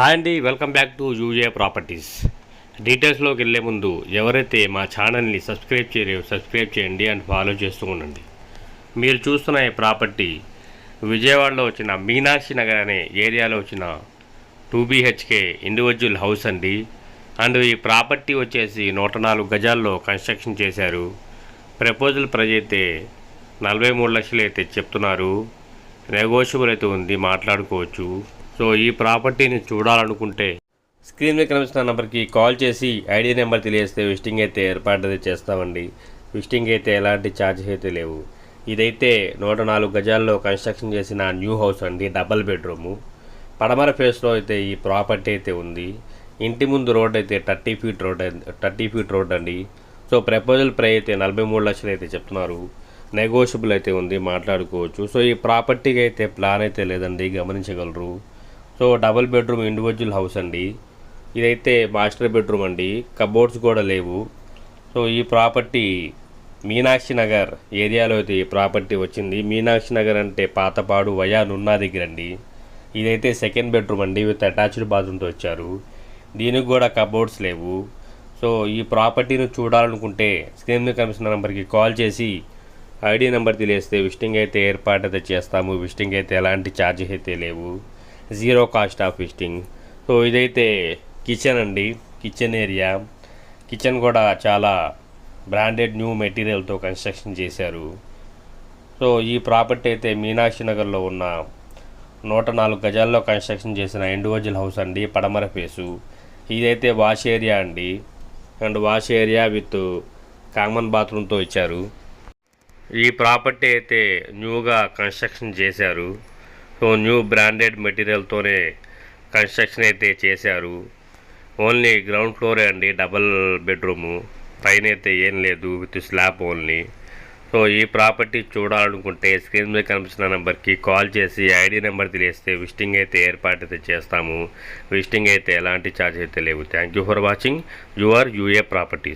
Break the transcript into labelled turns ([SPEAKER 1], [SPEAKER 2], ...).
[SPEAKER 1] Hi అండి welcome back to UJ properties. డీటెయిల్స్లోకి వెళ్ళే ముందు ఎవరైతే మా ఛానల్ని సబ్స్క్రైబ్ చేయలేవు సబ్స్క్రైబ్ చేయండి అండ్ ఫాలో చేస్తూ ఉండండి. మీరు చూస్తున్న ఈ ప్రాపర్టీ విజయవాడలో వచ్చిన మీనాక్షి నగర్ అనే ఏరియాలో వచ్చిన టూ బీహెచ్కే ఇండివిజువల్ హౌస్ అండి. అండ్ ఈ ప్రాపర్టీ వచ్చేసి నూట నాలుగు గజాల్లో కన్స్ట్రక్షన్ చేశారు. ప్రపోజల్ ప్రైజ్ అయితే నలభై మూడు లక్షలు అయితే చెప్తున్నారు. నెగోషియబుల్ అయితే ఉంది మాట్లాడుకోవచ్చు. సో ఈ ప్రాపర్టీని చూడాలనుకుంటే స్క్రీన్ మీద కనిపిస్తున్న నెంబర్కి కాల్ చేసి ఐడి నెంబర్ తెలియజేస్తే విజిటింగ్ అయితే ఏర్పాటు అయితే చేస్తామండి. విజిటింగ్ అయితే ఎలాంటి ఛార్జెస్ అయితే లేవు. ఇదైతే నూట నాలుగు గజాల్లో కన్స్ట్రక్షన్ చేసిన న్యూ హౌస్ అండి డబల్ బెడ్రూము. పడమర ఫేస్లో అయితే ఈ ప్రాపర్టీ అయితే ఉంది. ఇంటి ముందు రోడ్ అయితే thirty feet road thirty feet road అండి. సో ప్రపోజల్ ప్రై అయితే నలభై మూడు లక్షలు అయితే చెప్తున్నారు. నెగోషియబుల్ అయితే ఉంది మాట్లాడుకోవచ్చు. సో ఈ ప్రాపర్టీకి అయితే ప్లాన్ అయితే లేదండి గమనించగలరు. So double bedroom individual house అండి. ఇదైతే మాస్టర్ బెడ్రూమ్ అండి. కబోర్డ్స్ కూడా లేవు. సో ఈ ప్రాపర్టీ మీనాక్షి నగర్ ఏరియాలో అయితే ఈ ప్రాపర్టీ వచ్చింది. మీనాక్షి నగర్ అంటే పాతపాడు వయా నున్నా దగ్గర అండి. ఇదైతే సెకండ్ బెడ్రూమ్ అండి. విత్ అటాచ్డ్ బాత్రూమ్తో వచ్చారు. దీనికి కూడా కబోర్డ్స్ లేవు. సో ఈ ప్రాపర్టీని చూడాలనుకుంటే స్క్రీన్ మీద నెంబర్కి కాల్ చేసి ఐడి నెంబర్ తెలియస్తే విజిటింగ్ అయితే ఏర్పాటు అయితే చేస్తాము. విజిటింగ్ అయితే ఎలాంటి ఛార్జెస్ అయితే లేవు. Zero cost of visiting so ఇదైతే కిచెన్ అండి. కిచెన్ ఏరియా కిచెన్ కూడా చాలా బ్రాండెడ్ న్యూ మెటీరియల్తో కన్స్ట్రక్షన్ చేశారు. సో ఈ ప్రాపర్టీ అయితే మీనాక్షి నగర్లో ఉన్న నూట నాలుగు గజాల్లో కన్స్ట్రక్షన్ చేసిన ఇండివిజువల్ హౌస్ అండి పడమర ఫేసు. ఇదైతే వాష్ ఏరియా అండి. And wash area with common బాత్రూమ్తో ఇచ్చారు. ఈ ప్రాపర్టీ అయితే న్యూగా కన్స్ట్రక్షన్ చేశారు. సో న్యూ బ్రాండెడ్ మెటీరియల్తోనే కన్స్ట్రక్షన్ అయితే చేశారు. ఓన్లీ గ్రౌండ్ ఫ్లోరే అండి డబల్ బెడ్రూము. పైన అయితే ఏం లేదు విత్ స్లాబ్ ఓన్లీ. సో ఈ ప్రాపర్టీ చూడాలనుకుంటే స్క్రీన్ మీద కనిపిస్తున్న నెంబర్కి కాల్ చేసి ఐడి నెంబర్ తెలియస్తే విజిటింగ్ అయితే ఏర్పాటు అయితే చేస్తాము. విజిటింగ్ అయితే ఎలాంటి ఛార్జ్ అయితే లేవు. Thank you for watching. Your UA properties.